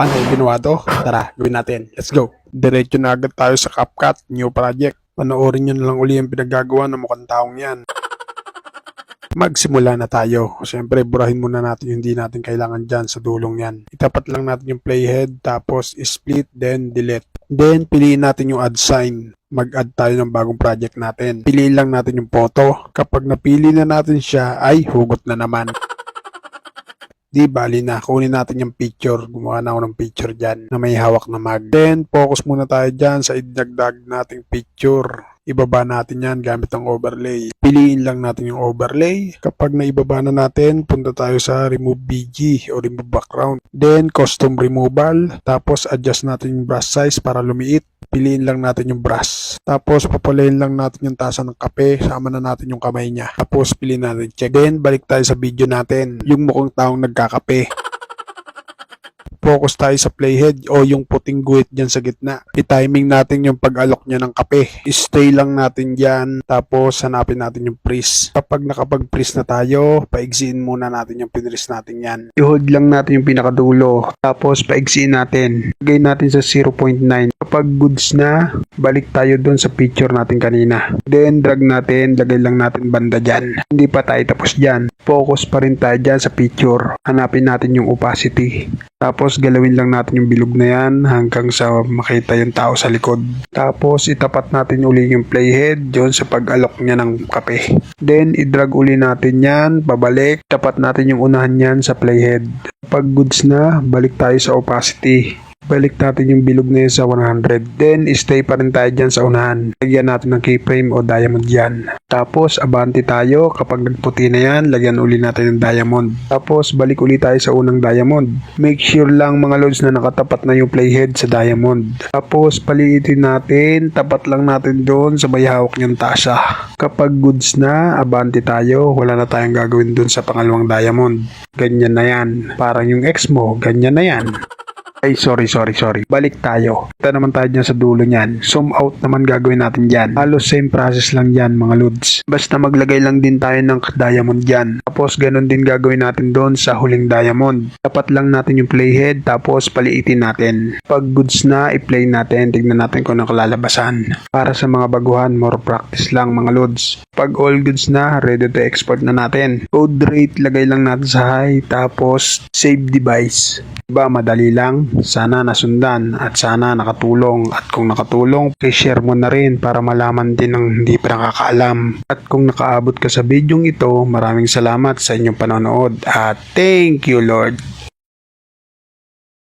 Paano ginawa to? Tara, gawin natin. Let's go. Diretso na agad tayo sa CapCut, new project. Panoorin nyo na lang uli ang pinagagawa ng mukhang taong yan. Magsimula na tayo. Siyempre, burahin muna natin yung hindi natin kailangan dyan sa dulong yan. Itapat lang natin yung playhead, tapos split, then delete. Then, piliin natin yung add sign. Mag-add tayo ng bagong project natin. Piliin lang natin yung photo. Kapag napili na natin siya, ay hugot na naman. Di bali na, kunin natin yung picture. Gumawa na ako ng picture dyan na may hawak na mag. Then, focus muna tayo dyan sa idagdag nating picture. Ibaba natin yan gamit ang overlay. Piliin lang natin yung overlay. Kapag naibaba na natin, punta tayo sa remove BG o remove background. Then, custom removal. Tapos, adjust natin yung brush size para lumiit. Piliin lang natin yung brush. Tapos, papalayin lang natin yung tasa ng kape. Sama na natin yung kamay niya. Tapos, piliin natin check. Then, balik tayo sa video natin. Yung mukhang taong nagkakape focus tayo sa playhead o yung puting guhit dyan sa gitna. I-timing natin yung pag-alok niya ng kape. I-stay lang natin dyan, tapos hanapin natin yung freeze. Kapag nakapag-freeze na tayo, paigsiin muna natin yung pinreeze natin yan. I-hold lang natin yung pinakadulo, tapos paigsiin natin. Lagay natin sa 0.9. Kapag goods na, balik tayo doon sa picture natin kanina. Then, drag natin, lagay lang natin banda dyan. Hindi pa tayo tapos dyan. Focus pa rin tayo dyan sa picture. Hanapin natin yung opacity. Tapos galawin lang natin yung bilog na yan hanggang sa makita yung tao sa likod. Tapos itapat natin uli yung playhead dyan sa pag-alok niya ng kape. Then i-drag uli natin yan, pabalik. Tapat natin yung unahan yan sa playhead. Pag goods na, balik tayo sa opacity. Balik natin yung bilog na yun sa 100. Then, stay pa rin tayo dyan sa unahan. Lagyan natin ng keyframe o diamond yan. Tapos, abante tayo. Kapag nagputi na yan, lagyan uli natin ng diamond. Tapos, balik uli tayo sa unang diamond. Make sure lang mga loads na nakatapat na yung playhead sa diamond. Tapos, paliitin natin. Tapat lang natin doon sa may hawak niyang tasa. Kapag goods na, abante tayo. Wala na tayong gagawin doon sa pangalawang diamond. Ganyan na yan. Parang yung ex mo, ganyan na yan. Ay, sorry, sorry, sorry. Balik tayo. Ito naman tayo dyan sa dulo niyan. Zoom out naman gagawin natin dyan. Halos same process lang dyan, mga lods. Basta maglagay lang din tayo ng diamond dyan. Tapos, ganun din gagawin natin doon sa huling diamond. Tapat lang natin yung playhead, tapos paliitin natin. Pag goods na, i-play natin. Tignan natin kung ano kalalabasan. Para sa mga baguhan, more practice lang, mga lods. Pag all goods na, ready to export na natin. Code rate, lagay lang natin sa high, tapos save device. Diba, madali lang. Sana nasundan at sana nakatulong. At kung nakatulong, share mo na rin para malaman din ng hindi pa nakakaalam. At kung nakaabot ka sa bidyong ito, maraming salamat sa inyong panonood at thank you Lord.